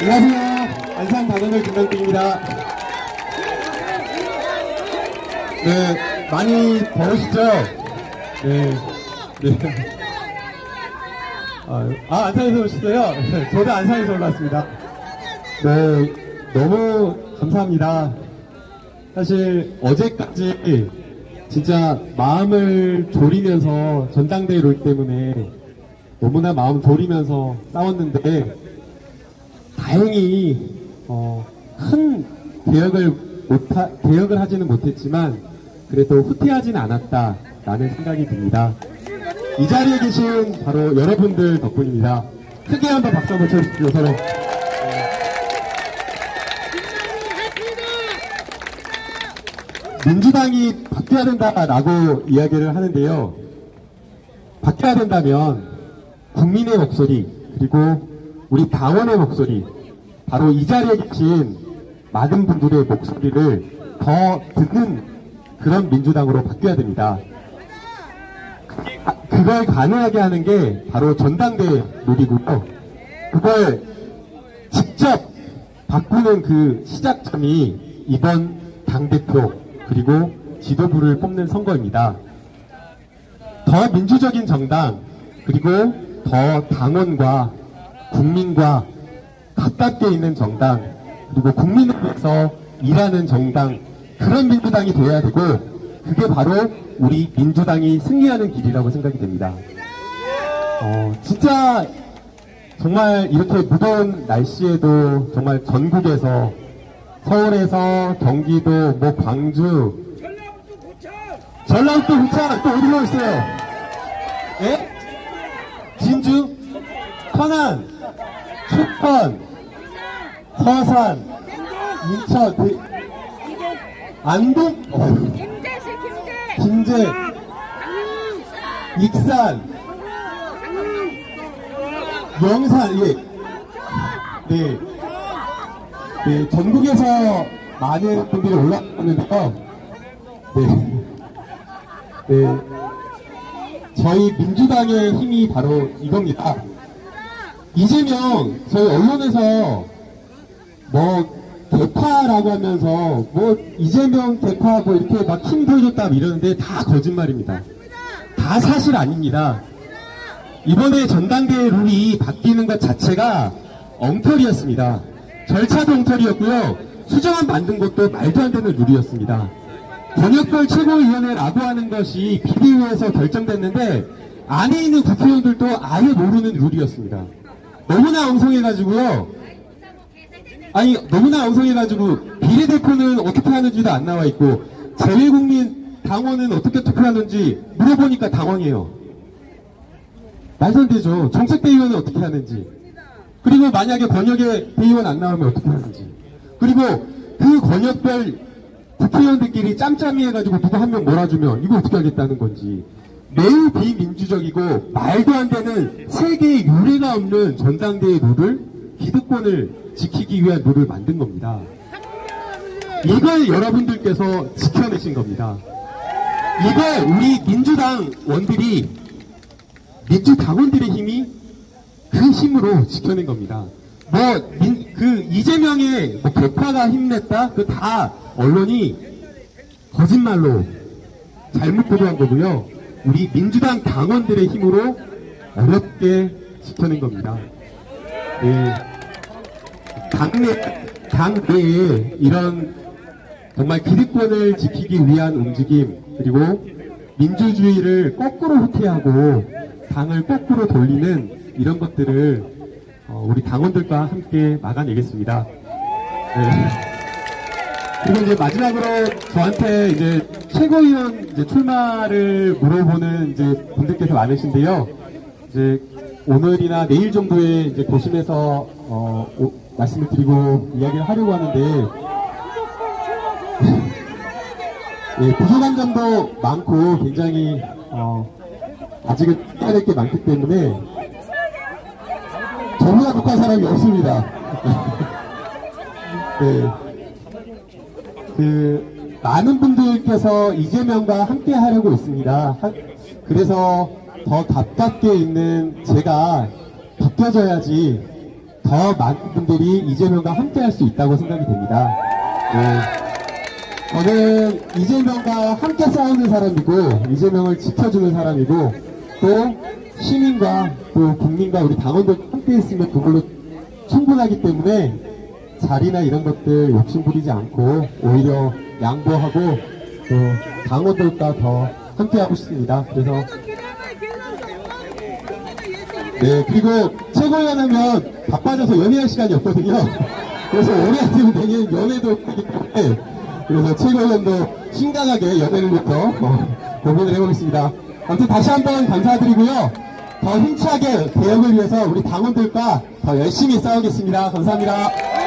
안녕하세요. 안산 단원을 김강빈입니다. 네, 많이 더우시죠? 네, 네. 아, 아, 안산에서 오셨어요? 네, 저도 안산에서 올라왔습니다. 네, 너무 감사합니다. 사실 어제까지 진짜 마음을 졸이면서 전당대회 롤 때문에 너무나 마음 졸이면서 싸웠는데 다행히 어, 큰 개혁을 못하, 개혁을 하지는 못했지만 그래도 후퇴하지는 않았다라는 생각이 듭니다. 이 자리에 계신 바로 여러분들 덕분입니다. 크게 한번 박수 한번 쳐주십시오 서로. 민주당이 바뀌어야 된다라고 이야기를 하는데요. 바뀌어야 된다면 국민의 목소리 그리고 우리 당원의 목소리 바로 이 자리에 계신 많은 분들의 목소리를 더 듣는 그런 민주당으로 바뀌어야 됩니다. 아, 그걸 가능하게 하는 게 바로 전당대회 룰이고요. 그걸 직접 바꾸는 그 시작점이 이번 당대표 그리고 지도부를 뽑는 선거입니다. 더 민주적인 정당 그리고 더 당원과 국민과 가깝게 있는 정당 그리고 국민을 위해서 일하는 정당 그런 민주당이 돼야 되고 그게 바로 우리 민주당이 승리하는 길이라고 생각이 됩니다. 어, 진짜 정말 이렇게 무더운 날씨에도 정말 전국에서 서울에서 경기도 뭐 광주 전라북도 부천 또 어디로 있어요? 예? 진주, 천안, 축원, 서산, 인천, 대, 안동, 어, 김제시 김제 김제, 익산, 영산, 예. 네. 네, 전국에서 많은 분들이 올라왔는데요. 네. 네. 저희 민주당의 힘이 바로 이겁니다. 이재명, 저희 언론에서 뭐, 개파라고 하면서, 뭐, 이재명 뭐, 이렇게 막 힘 보여줬다 이러는데 다 거짓말입니다. 다 사실 아닙니다. 이번에 전당대회 룰이 바뀌는 것 자체가 엉터리였습니다. 절차도 엉터리였고요. 수정안 만든 것도 말도 안 되는 룰이었습니다. 권역별 최고위원회라고 하는 것이 비리위에서 결정됐는데 안에 있는 국회의원들도 아예 모르는 룰이었습니다. 너무나 엉성해가지고요. 아니 너무나 엉성해가지고 비례대표는 어떻게 하는지도 안 나와 있고 재외국민 당원은 어떻게 투표하는지 물어보니까. 말도 안 되죠. 정책 대의원은 어떻게 하는지. 그리고 만약에 권역의 대의원 안 나오면 어떻게 하는지. 그리고 그 권역별 국회의원들끼리 짬짬이 해가지고 누구 한 명 몰아주면 이거 어떻게 하겠다는 건지. 매우 비민주적이고 말도 안 되는 세계의 유례가 없는 전당대회 룰을 기득권을 지키기 위한 룰을 만든 겁니다. 이걸 여러분들께서 지켜내신 겁니다. 이걸 우리 민주당 원들이 민주당원들의 힘이 그 힘으로 지켜낸 겁니다. 뭐, 민- 그, 이재명의 뭐 개파가 힘냈다? 그 다 언론이 거짓말로 잘못 보도한 거고요. 우리 민주당 당원들의 힘으로 어렵게 지켜낸 겁니다. 예. 당내, 당내에 이런 정말 기득권을 지키기 위한 움직임, 그리고 민주주의를 거꾸로 후퇴하고 당을 거꾸로 돌리는 이런 것들을 어, 우리 당원들과 함께 막아내겠습니다. 네. 그리고 이제 마지막으로 저한테 이제 최고위원 이제 출마를 물어보는 이제 분들께서 많으신데요. 이제 오늘이나 내일 정도에 이제 도심에서 어, 오- 말씀을 드리고 이야기를 하려고 하는데 예, 부족한 점도 많고 굉장히 어, 아직은 해야 될 게 많기 때문에 저보다 독한 사람이 없습니다. 네. 그 많은 분들께서 이재명과 함께 하려고 있습니다. 하- 그래서 더 가깝게 있는 제가 바뀌어져야지 더더 많은 분들이 이재명과 함께 할 수 있다고 생각이 됩니다. 네. 저는 이재명과 함께 싸우는 사람이고, 이재명을 지켜주는 사람이고, 또 시민과 또 국민과 우리 당원들 함께 있으면 그걸로 충분하기 때문에 자리나 이런 것들 욕심 부리지 않고 오히려 양보하고 또 당원들과 더 함께 하고 싶습니다. 그래서 네 그리고 최고위원 하면 바빠져서 연애할 시간이 없거든요. 그래서 오래 하면 되는 연애도 때문에 그래서 최고위원도 심각하게 연애를부터 어, 고민을 해보겠습니다. 아무튼 다시 한번 감사드리고요. 더 힘차게 개혁을 위해서 우리 당원들과 더 열심히 싸우겠습니다. 감사합니다.